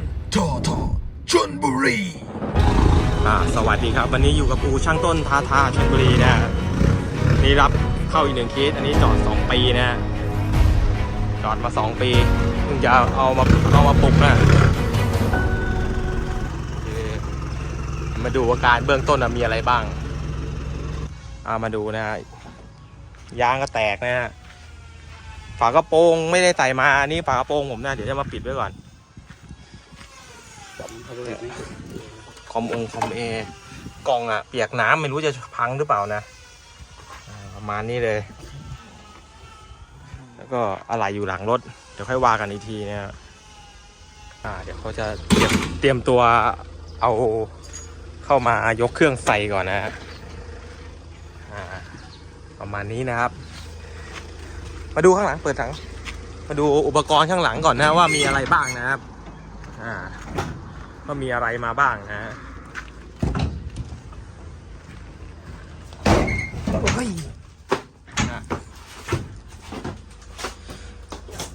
นทอทอชนบุรีอ่าสวัสดีครับ วันนี้อยู่กับกูช่างต้นทาทาชลบุรีนะนี่รับเข้าอีกหนึ่งเคสอันนี้จอด 2 ปีนะ จอดมา 2 ปีเพิ่งจะเอามาเอามาปลุกนะมาดูอาการเบื้องต้นมีอะไรบ้างอามาดูนะฮะยางก็แตกนะฮะฝากระโปรงไม่ได้ใส่มาอันนี้ฝากระโปรงผมนะเดี๋ยวจะมาปิดไว้ก่อน คอมองคอมเอกล่องอะเปียกน้ำไม่รู้จะพังหรือเปล่านะประมาณนี้เลย แล้วก็อะไรอยู่หลังรถ เดี๋ยวค่อยว่ากันอีกทีนะอ่าเดี๋ยวเขาจะเตรียมเตรียมตัวเอาเข้ามายกเครื่องใส่ก่อนนะฮะอ่าประมาณนี้นะครับ มาดูข้างหลังเปิดถัง มาดูอุปกรณ์ข้างหลังก่อนนะว่ามีอะไรบ้างนะครับ อ่า ว่ามีอะไรมาบ้างนะฮะโอ้ยอะ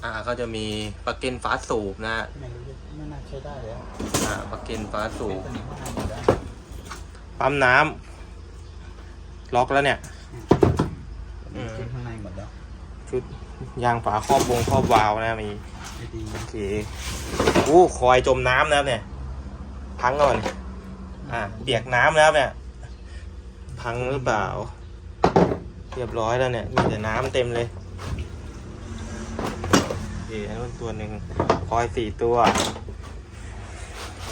อ่าก็จะมีปลั๊กเกนฟ้าสูบนะฮะไม่รู้จะไม่น่าใช้ได้แล้วอ่าปลั๊กเกนฟ้าสูบเป็นข้างในหมดแล้วปั๊มน้ำล็อกแล้วเนี่ยอืมเป็นข้างในหมดแล้วชุดยางฝาครอบวงครอบวาล์วนะมีไม่ดีโอเคอู้คอยจมน้ำนะครับเนี่ย พังก่อน อ่าเปียกน้ำแล้วเนี่ย พังหรือเปล่า เรียบร้อยแล้วเนี่ย มีแต่น้ำเต็มเลยเคอันนู้นตัวหนึ่งคอยสี่ตัว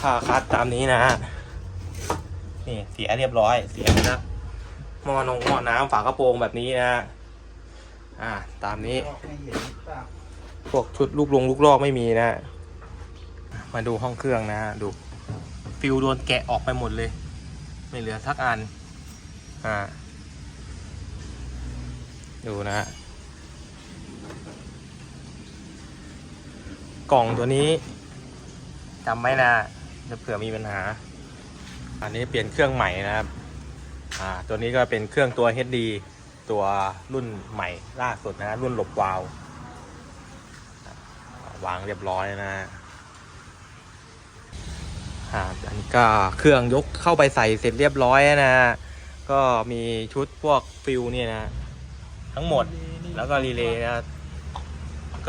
ค่าคัดตามนี้นะ นี่เสียเรียบร้อย เสียนะหม้อนงหม้อน้ำฝากระโปรงแบบนี้นะ อ่า ตามนี้ พวกชุดลูกลงลูกลอกไม่มีนะ มาดูห้องเครื่องนะ ดู ฟิวโดนแกะออกไปหมดเลย ไม่เหลือสักอันอ่าดูนะฮะกล่องตัวนี้จำไว้นะจะเผื่อมีปัญหา อันนี้เปลี่ยนเครื่องใหม่นะครับอ่าตัวนี้ก็เป็นเครื่องตัว HD ตัวรุ่นใหม่ล่าสุดนะรุ่นหลบวาล์ววางเรียบร้อยนะ ฮะอ่าอันนี้ก็เครื่องยกเข้าไปใส่เสร็จเรียบร้อยนะก็มีชุดพวกฟิวเนี่ยนะทั้งหมดแล้วก็รีเลย์นะ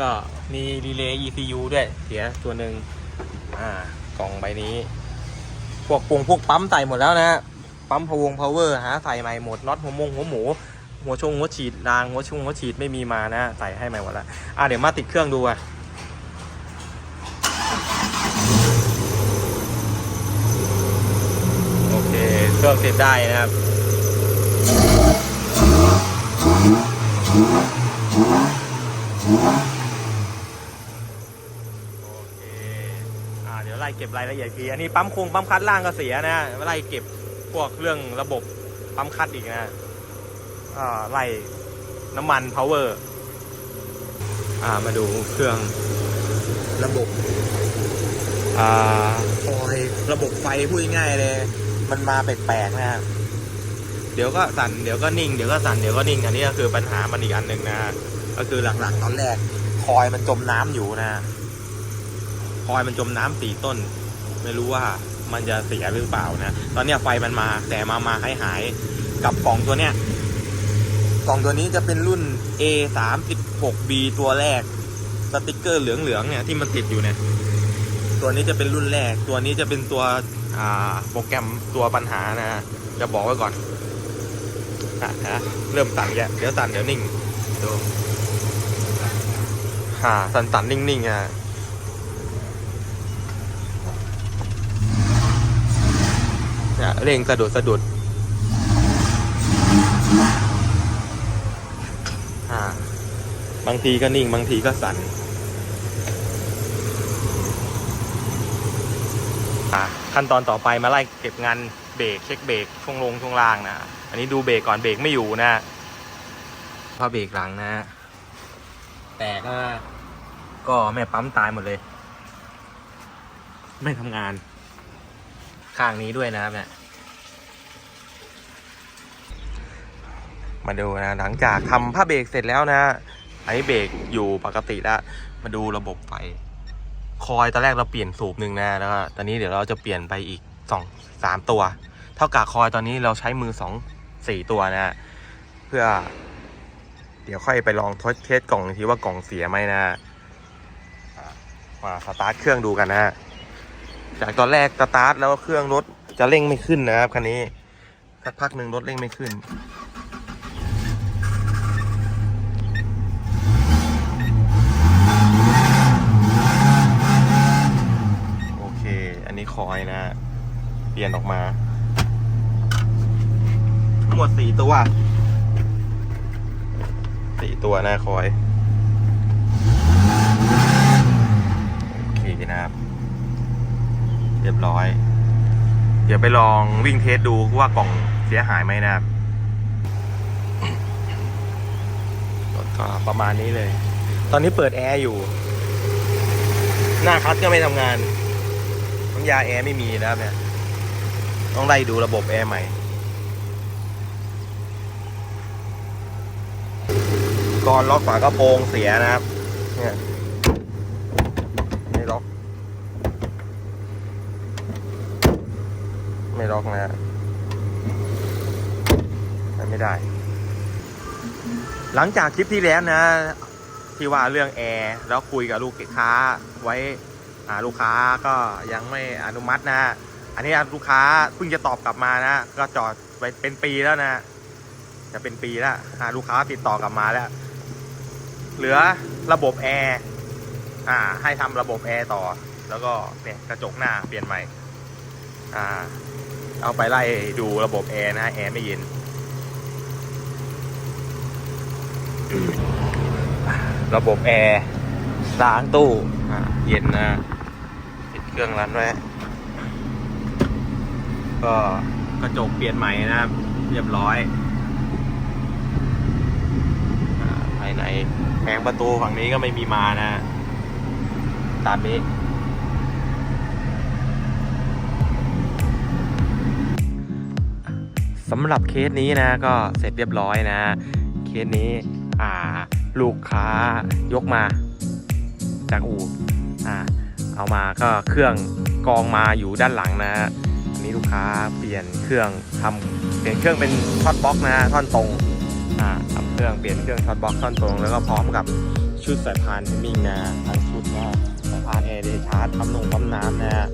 ก็มีรีเลย์ ECU ด้วยเสียตัวหนึ่งอ่ากล่องใบนี้ พวกปรุงพวกปั๊มใส่หมดแล้วนะปั๊มพวงพาวเวอร์หาใส่ใหม่หมดน็อตหัวมงหัวหมูหัวชงหัวฉีดรางหัวชงหัวฉีดไม่มีมานะใส่ให้ใหม่หมดแล้วอะเดี๋ยวมาติดเครื่องดูอะ โอเค เครื่องติดได้นะครับเดี๋ยวไล่เก็บรายละเอียดอีกทีอันนี้ปั๊มคงปั๊มคัดล่างก็เสียนะไล่เก็บพวกเรื่องระบบปั๊มคัดอีกนะไล่น้ำมัน power อ่ามาดูเครื่องระบบอ่าคอยระบบไฟพูดง่ายเลย มันมาแปลกๆนะฮะเดี๋ยวก็สั่นเดี๋ยวก็นิ่งเดี๋ยวก็สั่นเดี๋ยวก็นิ่งอันนี้ก็คือปัญหามันอีกอันหนึ่งนะฮะก็คือหลักๆตอนแรกคอยมันจมน้ำอยู่นะฮะคอยมันจมน้ำสี่ต้น ไม่รู้ว่ามันจะเสียหรือเปล่านะตอนเนี้ยไฟมันมาแต่มามาหายหายๆกับกล่องตัวเนี้ยกล่องตัวนี้จะเป็นรุ่น A 3 6 B ตัวแรกสติกเกอร์เหลืองๆเนี่ยที่มันติดอยู่เนี่ยตัวนี้จะเป็นรุ่นแรก ตัวนี้จะเป็นตัวอ่าโปรแกรมตัวปัญหานะจะบอกไว้ก่อนอะนะเริ่มสั่นแกเดี๋ยวสั่นเดี๋ยวนิ่งดูฮ่าสั่นสั่นนิ่งนิ่งอะเนี่ยเร่งสะดุดสะดุดอ่าบางทีก็นิ่ง บางทีก็สั่นอะ ขั้นตอนต่อไปมาไล่เก็บงานเบรกเช็คเบรกช่วงลงช่วงล่างนะ อันนี้ดูเบรกก่อนเบรกไม่อยู่นะผ้าเบรกหลังนะแตกก็แม่ปั๊มตายหมดเลย ไม่ทำงาน ข้างนี้ด้วยนะครับเนี่ยมาดูนะหลังจากทำผ้าเบรกเสร็จแล้วนะไอ้เบรกอยู่ปกติแล้ว มาดูระบบไฟ คอยตอนแรกเราเปลี่ยนสูบหนึ่งนะแล้วก็ตอนนี้เดี๋ยวเราจะเปลี่ยนไปอีกสองสามตัว เท่ากับคอยตอนนี้เราใช้มือสองสี่ตัวนะเพื่อ เดี๋ยวค่อยไปลองทดเทสกล่องทีว่ากล่องเสียไหมนะอะมาสตาร์ทเครื่องดูกันนะฮะจากตอนแรกสตาร์ทแล้วเครื่องรถจะเร่งไม่ขึ้นนะครับคันนี้สักพักหนึ่งรถเร่งไม่ขึ้น โอเค อันนี้คอยนะ เป ลี่ยนออกมา ทั้งหมดสี่ตัวสี่ตัวนะคอยโอเคนะครับ เรียบร้อย เดี๋ยวไปลองวิ่งเทสดูว่ากล่องเสียหายไหมนะครับรถก็ประมาณนี้เลย ตอนนี้เปิดแอร์อยู่ หน้าคัดก็ไม่ทำงานน้ำยาแอร์ไม่มีนะครับเนี่ย ต้องไล่ดูระบบแอร์ใหม่ ก่อนล็อกฝากระโปรงเสียนะครับ เนี่ยไม่ล็อก ไม่ล็อกนะไม่ได้ หลังจากคลิปที่แล้วนะ ที่ว่าเรื่องแอร์แล้วคุยกับลูกค้าไว้อ่าลูกค้าก็ยังไม่อนุมัตินะ อันนี้ลูกค้าเพิ่งจะตอบกลับมานะ ก็จอดไว้เป็นปีแล้วนะ จะเป็นปีแล้วอ่าลูกค้าติดต่อกลับมาแล้ว เหลือระบบแอร์อ่า ให้ทำระบบแอร์ต่อ แล้วก็เนี่ยกระจกหน้าเปลี่ยนใหม่ อ่า เอาไปไล่ดูระบบแอร์นะแอร์ไม่เย็น ระบบแอร์ล้างตู้ อ่า เย็นนะ ปิดเครื่องรันไว้ ก็กระจกเปลี่ยนใหม่นะครับ เรียบร้อยภายในแผงประตูฝั่งนี้ก็ไม่มีมานะ ตามนี้สำหรับเคสนี้นะก็เสร็จเรียบร้อยนะ เคสนี้อ่าลูกค้ายกมา จากอู่อ่าเอามาก็เครื่องกองมาอยู่ด้านหลังนะ อันนี้ลูกค้าเปลี่ยนเครื่องทำเปลี่ยนเครื่องเป็นท่อนบล็อกนะฮะท่อนตรงอ่าทำเครื่องเปลี่ยนเครื่องท่อนบล็อกท่อนตรง แล้วก็พร้อมกับชุดสายพานมมิ่งนะทั้งชุดนะสายพานแอร์เดชาร์จปั๊มนงปั๊มน้ำนะฮะ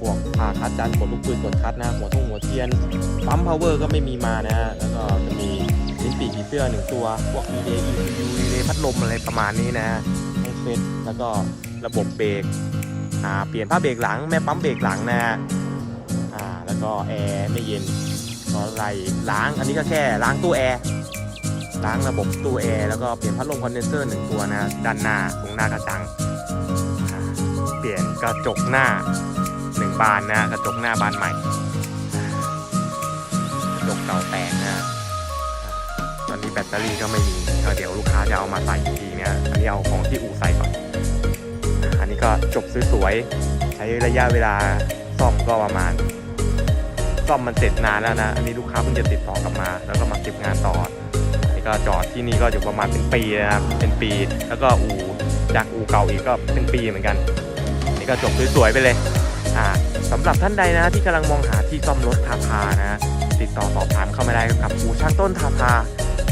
พวกผ่าคัดจานกดลูกปืนกดคัดนะหัวทุ่งหัวเทียนปั๊มพาวเวอร์ก็ไม่มีมานะฮะแล้วก็จะมีลิ้นปีกผีเสื้อหนึ่งตัว พวก EA ECU รีเลย์พัดลมอะไรประมาณนี้นะฮะให้เซ็ตแล้วก็ระบบเบรกอ่าเปลี่ยนผ้าเบรกหลังแม่ปั๊มเบรกหลังนะฮะ ก็แอร์ไม่เย็นก็ไล่ล้างอันนี้ก็แค่ล้างตู้แอร์ล้างระบบตู้แอร์แล้วก็เปลี่ยนพัดลมคอนเดนเซอร์หนึ่งตัวนะด้านหน้าตรงหน้ากระจัง เปลี่ยนกระจกหน้าหนึ่งบานนะกระจกหน้าบานใหม่กระจกเก่าแตกนะตอนนี้แบตเตอรี่ก็ไม่มีก็เดี๋ยวลูกค้าจะเอามาใส่อีกทีเนี่ยอันนี้เอาของที่อู่ใส่ก่อนอันนี้ก็จบสวยๆใช้ระยะเวลาซ่อมก็ประมาณ ซ่อมมันเสร็จนานแล้วนะ อันนี้ลูกค้าเพิ่งจะติดต่อกลับมา แล้วก็มาเก็บงานต่ออันนี้ก็จอดที่นี่ก็อยู่ประมาณเป็นปีนะครับ เป็นปี แล้วก็อู่จากอู่เก่าอีกก็เป็นปีเหมือนกัน นี่ก็จบสวยๆไปเลย อ่าสำหรับท่านใดนะที่กำลังมองหาที่ซ่อมรถทาพานะ ติดต่อสอบถามเข้ามาได้กับอู่ช่างต้นทาพา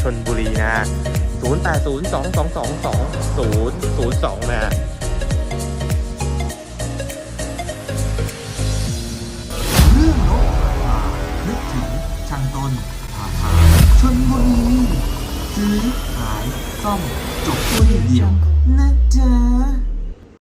ชนบุรีนะ 0802222002นะ ช่างต้นผาผาชนบุรีซื้อขายซ่อมจบที่เดียวนะจ๊ะ